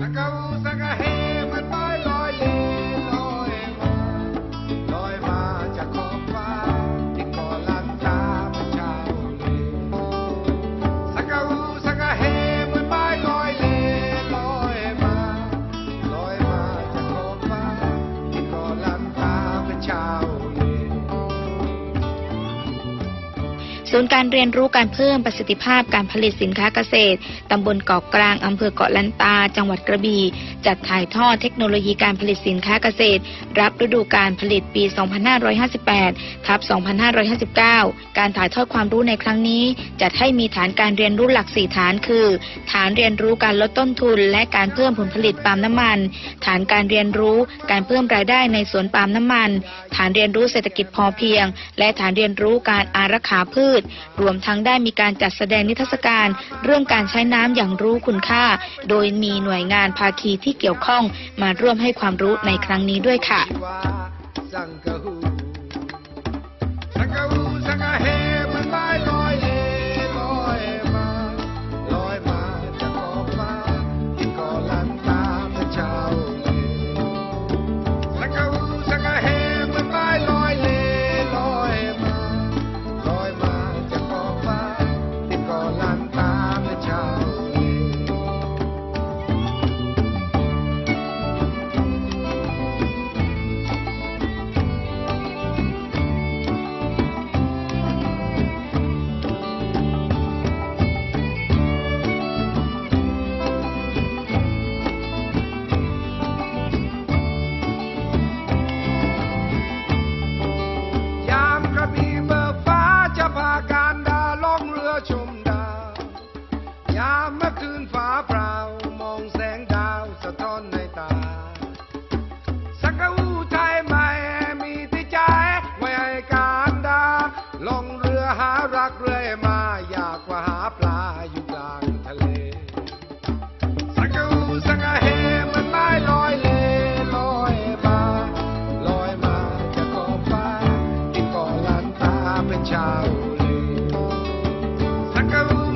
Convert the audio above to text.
สักกะอู ศูนย์การเรียนรู้การเพิ่มประสิทธิภาพการผลิตสินค้าเกษตร ตำบลเกาะกลาง อำเภอเกาะลันตา จังหวัดกระบี่ จัดถ่ายทอดเทคโนโลยีการผลิตสินค้าเกษตร รับฤดูการผลิตปี 2558 ทับ 2559 การถ่ายทอดความรู้ในครั้งนี้ จัดให้มีฐานการเรียนรู้หลัก 4 ฐานคือ ฐานเรียนรู้การลดต้นทุน และการเพิ่มผลผลิตปาล์มน้ำมัน ฐานการเรียนรู้การเพิ่มรายได้ในสวนปาล์มน้ำมัน ฐานเรียนรู้เศรษฐกิจพอเพียง และฐานเรียนรู้การอารักขาพืชรวมทั้งได้มีการจัดแสดงนิทรรศการ เรื่องการใช้น้ำอย่างรู้คุณค่า โดยมีหน่วยงานภาคีที่เกี่ยวข้องมาร่วมให้ความรู้ในครั้งนี้ด้วยค่ะารักเรื่อยมาอยากว่าหาปลาอยู่กลางทะเล สังกูสังเฮมันไม่ลอยเลลอยมาลอยมาจะกอบฟ้าที่ก่อลันตาเป็นชาวเลสังกู